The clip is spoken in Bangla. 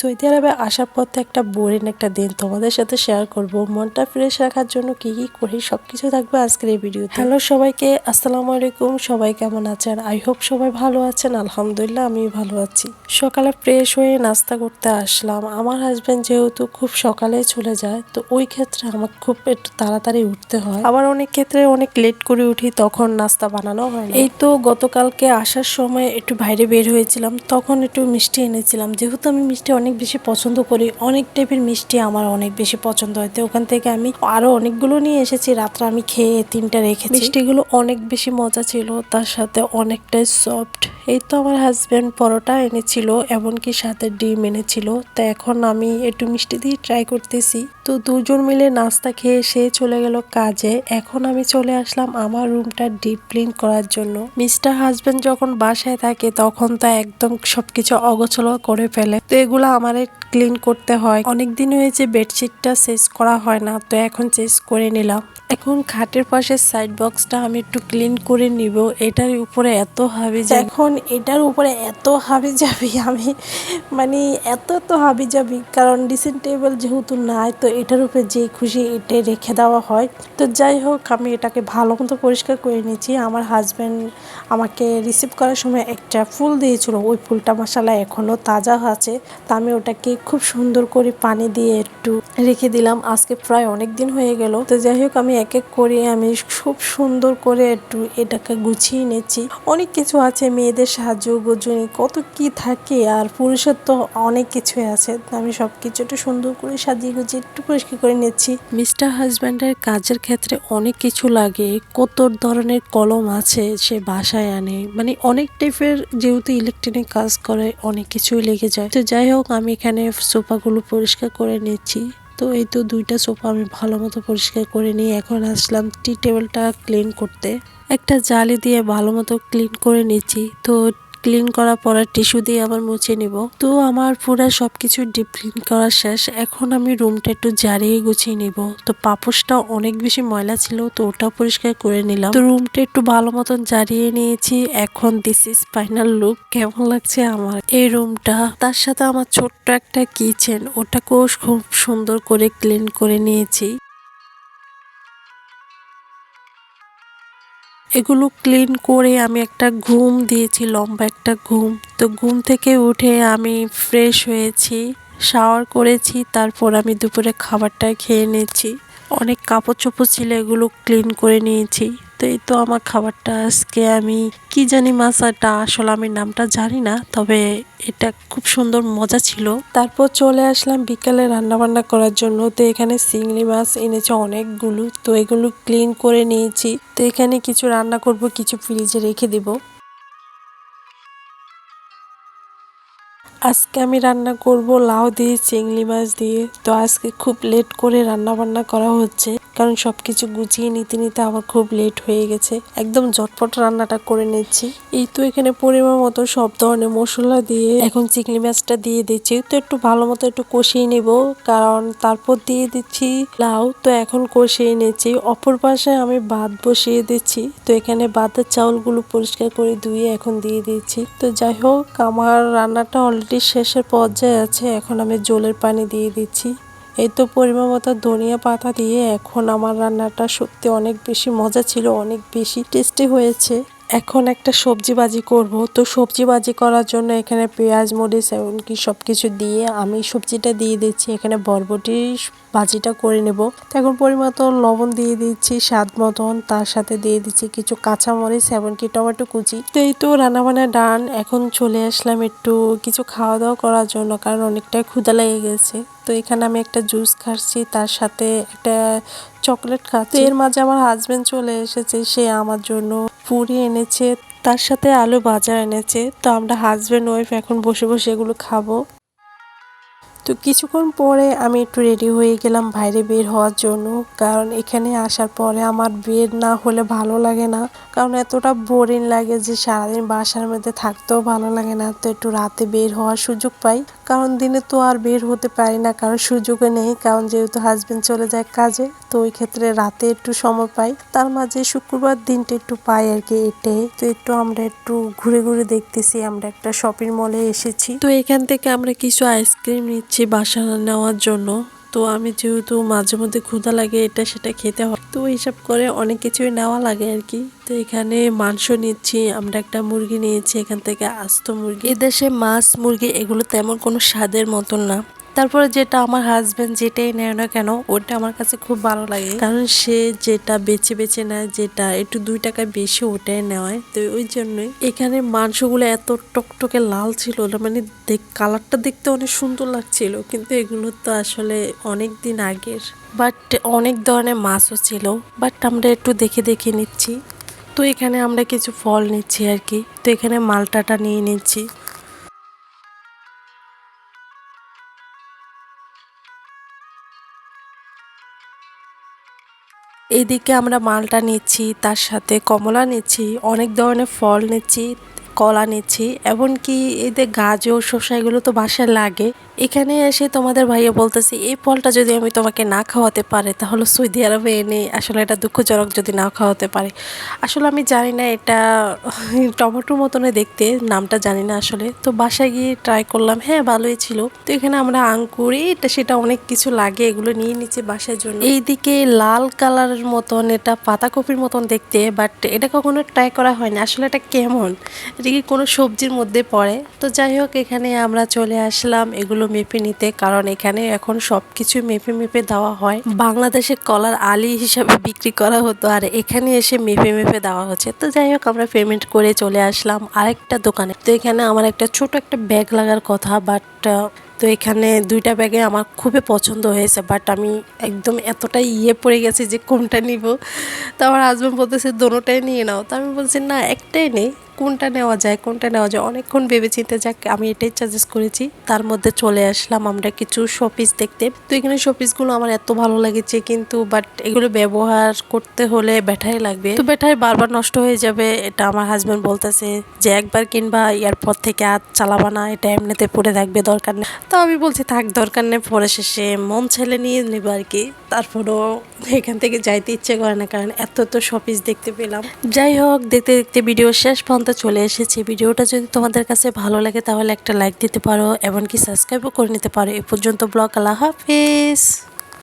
সৌদি আরবে আসার পথে একটা বোরিং একটা দিন তোমাদের সাথে শেয়ার করব। মনটা ফ্রেশ রাখার জন্য কি কি করি, সবকিছু থাকবে আজকের এই ভিডিও হ্যালো সবাইকে, আসসালামু আলাইকুম, সবাই কেমন আছেন? আই হোপ সবাই ভালো আছেন, আলহামদুলিল্লাহ আমি ভালো আছি। সকালে ফ্রেশ হয়ে নাস্তা করতে আসলাম। আমার হাজবেন্ড যেহেতু খুব সকালে চলে যায়, তো ওই ক্ষেত্রে আমার খুব একটু তাড়াতাড়ি উঠতে হয়। আবার অনেক ক্ষেত্রে অনেক লেট করে উঠি, তখন নাস্তা বানানো হয়। এই তো গতকালকে আসার সময় একটু বাইরে বের হয়েছিলাম, তখন একটু মিষ্টি এনেছিলাম। যেহেতু আমি মিষ্টি অনেক বেশি পছন্দ করি। অনেক টাইপের মিষ্টি আমার অনেক বেশি পছন্দ হয়। তো ওখান থেকে আমি আরও অনেকগুলো নিয়ে এসেছি। রাত্রে আমি খেয়ে তিনটা রেখেছি। মিষ্টিগুলো অনেক বেশি মজা ছিল। তার সাথে অনেকটাই সফট এই তো আমার হাজব্যান্ড পরোটা এনেছিল, এমনকি সাথে ডিম এনেছিল। তো এখন আমি একটু মিষ্টি দিয়ে ট্রাই করতেছি। তো দুজন মিলে নাস্তা খেয়ে সে চলে গেল কাজে। এখন আমি চলে আসলাম আমার রুমটা ডিপ ক্লিন করার জন্য। মিস্টার হাজব্যান্ড যখন বাসায় থাকে, তখন তো একদম সবকিছু অগোছলো করে ফেলে। তো এগুলো আমার ক্লিন করতে হয়। অনেক দিন হয়েছে বেডশিটটা চেঞ্জ করা হয় না, তো এখন চেঞ্জ করে নিলাম। এখন খাটের পাশে সাইড বক্সটা আমি একটু ক্লিন করে নিব। এটার উপরে এত হাবি এখন এটার উপরে এত হাবি যাবি আমি মানে এত এত হাবি যাবি কারণ ডিসেন্ট টেবিল যেহেতু নাই, তো এটার উপরে যে খুশি এটে রেখে দেওয়া হয়। তো যাই হোক, আমি এটাকে ভালো মতো পরিষ্কার করে নিয়েছি। আমার হাজব্যান্ড আমাকে রিসিভ করার সময় একটা ফুল দিয়েছিল। ওই ফুলটা মশালা এখনও তাজা আছে। তা আমি ওটাকে খুব সুন্দর করে পানি দিয়ে একটু রেখে দিলাম। আজকে প্রায় অনেক দিন হয়ে গেল। তো যাই হোক, আমি এক এক করে আমি খুব সুন্দর করে একটু এটাকে গুছিয়ে নিচ্ছি। অনেক কিছু আছে, মেয়েদের সাহায্য গোজনি কত কি থাকে আর পুরুষের তো অনেক কিছুই আছে। আমি সব কিছু একটু সুন্দর করে সাজিয়ে গুছিয়ে একটু পরিষ্কার করে নিচ্ছি। মিস্টার হাজব্যান্ডের কাজের ক্ষেত্রে অনেক কিছু লাগে। কত ধরনের কলম আছে সে বাসায় আনে। মানে অনেক টাইপের যেহেতু ইলেকট্রনিক কাজ করে, অনেক কিছুই লেগে যায়। তো যাই হোক, আমি এখানে সোফাগুলো পরিষ্কার করে নিচ্ছি। তো এই তো দুইটা সোফা আমি ভালো মতো পরিষ্কার করে নিয়ে এখন আসলাম টি টেবিলটা ক্লিন করতে। একটা জালি দিয়ে ভালো মতো ক্লিন করে নিচ্ছি। তো ক্লিন করার পরে টিস্যু দিয়ে আবার মুছে নিব। তো আমার পুরো সবকিছু ডিপ ক্লিন করা শেষ। এখন আমি রুমটা একটু জারিয়ে গুছিয়ে নিব। তো পাপোশটা অনেক বেশি ময়লা ছিল, তো ওটা পরিষ্কার করে নিলাম। তো রুমটা একটু ভালো মতন জারিয়ে নিয়েছি। এখন দিস ইজ ফাইনাল লুক কেমন লাগছে আমার? এই রুমটা তার সাথে আমার ছোট্ট একটা কিচেন ওটাকেও খুব সুন্দর করে ক্লিন করে নিয়েছি। এগুলো ক্লিন করে আমি একটা ঘুম দিয়েছি, লম্বা একটা ঘুম। তো ঘুম থেকে উঠে আমি ফ্রেশ হয়েছি শাওয়ার করেছি, তারপর আমি দুপুরে খাবারটা খেয়ে নিয়েছি অনেক কাপড় চোপড় ছিল, এগুলো ক্লিন করে নিয়েছি। তো এই তো আমার খাবারটা আজকে আমি কি জানি মাছটা আসলে আমি নামটা জানি না, তবে এটা খুব সুন্দর মজা ছিল। তারপর চলে আসলাম বিকালে রান্না বান্না করার জন্য। তো এখানে চিংড়ি মাছ এনেছে অনেকগুলো। তো এগুলো ক্লিন করে নিয়েছি। তো এখানে কিছু রান্না করব, কিছু ফ্রিজে রেখে দিব। আজকে আমি রান্না করব লাউ দিয়ে, চিংড়ি মাছ দিয়ে। তো আজকে খুব লেট করে রান্না বান্না করা হচ্ছে, কারণ সবকিছু গুছিয়ে নিতে নিতে আমার খুব লেট হয়ে গেছে। একদম ঝটপট রান্নাটা করে নিচ্ছি। এই তো এখানে পরিমাণ মতো সব ধরনের মশলা দিয়ে এখন চিংড়ি মাছটা দিয়ে দিচ্ছি। তো একটু ভালো মতো একটু কষিয়ে নেব, কারণ তারপর দিয়ে দিচ্ছি লাউ। তো এখন কষিয়ে নিচ্ছি। অপর পাশে আমি ভাত বসিয়ে দিচ্ছি। তো এখানে ভাতের চাউলগুলো পরিষ্কার করে ধুয়ে এখন দিয়ে দিচ্ছি। তো যাই হোক, আমার রান্নাটা অলরেডি শেষের পর্যায়ে আছে, এখন আমি জলের পানি দিয়ে দিচ্ছি। এই তো পরিমাণ মতো ধনিয়া পাতা দিয়ে এখন আমার রান্নাটা সত্যি অনেক বেশি মজা ছিল, অনেক বেশি টেস্টি হয়েছে। এখন একটা সবজি বাজি করব। তো সবজি বাজি করার জন্য এখানে পেঁয়াজ, মরিচ, এমনকি সব কিছু দিয়ে আমি সবজিটা দিয়ে দিচ্ছি। এখানে বরবটি ভাজিটা করে নেব। তো এখন পরিমতো লবণ দিয়ে দিচ্ছি স্বাদ মতন। তার সাথে দিয়ে দিচ্ছি কিছু কাঁচামরিচ এমনকি টমেটো কুচি। তো এই তো রান্নাবান্না ডান। এখন চলে আসলাম একটু কিছু খাওয়া দাওয়া করার জন্য, কারণ অনেকটাই ক্ষুদা লেগে গেছে। তো এখানে আমি একটা জুস খাচ্ছি, তার সাথে একটা চকলেট খাচ্ছি। এর মাঝে আমার হাজব্যান্ড চলে এসেছে, সে আমার জন্য পুরি এনেছে, তার সাথে আলু বাজার এনেছে। তো আমরা হাজব্যান্ড ওয়াইফ এখন বসে বসে এগুলো খাব। তো কিছুক্ষণ পরে আমি একটু রেডি হয়ে গেলাম বাইরে বের হওয়ার জন্য। কারণ এখানে আসার পরে আমার বের না হলে ভালো লাগে না। কারণ এতটা বোরিং লাগে যে সারাদিন বাসার মধ্যে থাকতেও ভালো লাগে না। তো একটু রাতে বের হওয়ার সুযোগ পাই। কারণ দিনে তো আর বের হতে পারি না, কারণ সুযোগে নেই। কারণ যেহেতু হাজবেন্ড চলে যায় কাজে, তো ওই ক্ষেত্রে রাতে একটু সময় পাই। তার মাঝে শুক্রবার দিনটা একটু পাই আর কি এটাই তো একটু আমরা একটু ঘুরে ঘুরে দেখতেছি, আমরা একটা শপিং মলে এসেছি। তো এখান থেকে আমরা কিছু আইসক্রিম নিচ্ছি। বাসা নেওয়ার জন্য। তো আমি যেহেতু মাঝে মধ্যে ক্ষুধা লাগে, এটা সেটা খেতে হয়। তো হিসাব করে অনেক কিছুই নেওয়া লাগে আর কি। তো এখানে মাংস নিচ্ছি, আমরা একটা মুরগি নিয়েছি, এখান থেকে আস্ত মুরগি। এদেশে মাছ, মুরগি এগুলো তেমন কোনো স্বাদের মতন না। তারপরে যেটা আমার হাজবেন্ড যেটাই নেয় না কেন, ওটা আমার কাছে খুব ভালো লাগে। কারণ সে যেটা বেছে বেছে নেয়, যেটা একটু দুই টাকা বেশি, ওটাই নেওয়ায় তো ওই জন্যই এখানে মাংসগুলো এত টকটকে লাল ছিল না মানে কালারটা দেখতে অনেক সুন্দর লাগছিল, কিন্তু এগুলো তো আসলে অনেক দিন আগের। বাট অনেক ধরনের মাছও ছিল বাট আমরা একটু দেখে দেখে নিচ্ছি। তো এখানে আমরা কিছু ফল নিচ্ছি আর কি। তো এখানে মালটাটা নিয়ে নিচ্ছি। এইদিকে আমরা মালটা নিচ্ছি, তার সাথে কমলা নিচ্ছি, অনেক ধরনের ফল নিচ্ছি, কলা নিচ্ছি, এমনকি এদের গাজর শসা এগুলো তো বাসায় লাগে। এখানে এসে তোমাদের ভাইয়া বলতেছি, এই ফলটা যদি আমি তোমাকে না খাওয়াতে পারে, তাহলে সৌদি আরবে এনে আসলে এটা দুঃখজনক যদি না খাওয়াতে পারে। আসলে আমি জানি না এটা টমেটোর মতনে দেখতে, নামটা জানি না আসলে। তো বাসায় গিয়ে ট্রাই করলাম হ্যাঁ ভালোই ছিল। তো এখানে আমরা আঙ্কুর এটা সেটা অনেক কিছু লাগে, এগুলো নিয়ে নিচ্ছে বাসার জন্য। এইদিকে লাল কালারের মতন, এটা পাতাকপির মতন দেখতে বাট এটা কখনো ট্রাই করা হয়নি। আসলে এটা কেমন? এটা কি কোনো সবজির মধ্যে পড়ে? তো যাই হোক, এখানে আমরা চলে আসলাম, এগুলো মেপে নিতে, কারণ এখানে এখন সব কিছু মেপে মেপে দেওয়া হয়। বাংলাদেশে কলার আলি হিসাবে বিক্রি করা হতো, আর এখানে এসে মেপে মেপে দেওয়া হচ্ছে। তো যাই হোক, আমরা পেমেন্ট করে চলে আসলাম আরেকটা দোকানে। তো এখানে আমার একটা ছোট একটা ব্যাগ লাগার কথা বাট তো এখানে দুইটা ব্যাগে আমার খুবই পছন্দ হয়েছে বাট আমি একদম এতটাই ইয়ে পড়ে গেছি যে কোনটা নিব। তো আমার হাজব্যান্ড বলতেছে, দোনোটাই নিয়ে নাও। তো আমি বলছি, না, একটাই নেই। কোনটা নেওয়া যায়, কোনটা নেওয়া যায়, অনেকক্ষণ ভেবেচিন্তে যাক, আমি এটাই সাজেস্ট করেছি। তার মধ্যে চলে আসলাম আমরা কিছু শোপিস দেখতে। তো এখানে শোপিসগুলো আমার এত ভালো লেগেছে কিন্তু বাট এগুলো ব্যবহার করতে হলে ব্যাটারি লাগবে। তো ব্যাটারি বারবার নষ্ট হয়ে যাবে, এটা আমার হাজব্যান্ড বলতেছে যে একবার কিনবা এয়ারপর থেকে আর চালাবা না, এটা এমনিতে পড়ে থাকবে, দরকার নেই। তো আমি বলছি, থাক, দরকার নেই, পরে শেষে মন ছেলে নিয়ে নেব আর কি। তারপরও এখান থেকে যাইতে ইচ্ছে করে না, কারণ এত তো শপিস দেখতে পেলাম। যাই হোক, দেখতে দেখতে ভিডিও শেষ পর্যন্ত চলে এসেছি। ভিডিওটা যদি তোমাদের কাছে ভালো লাগে তাহলে একটা লাইক দিতে পারো, এমনকি সাবস্ক্রাইবও করে নিতে পারো। এ পর্যন্ত ব্লগ, আল্লাহ হাফিজ।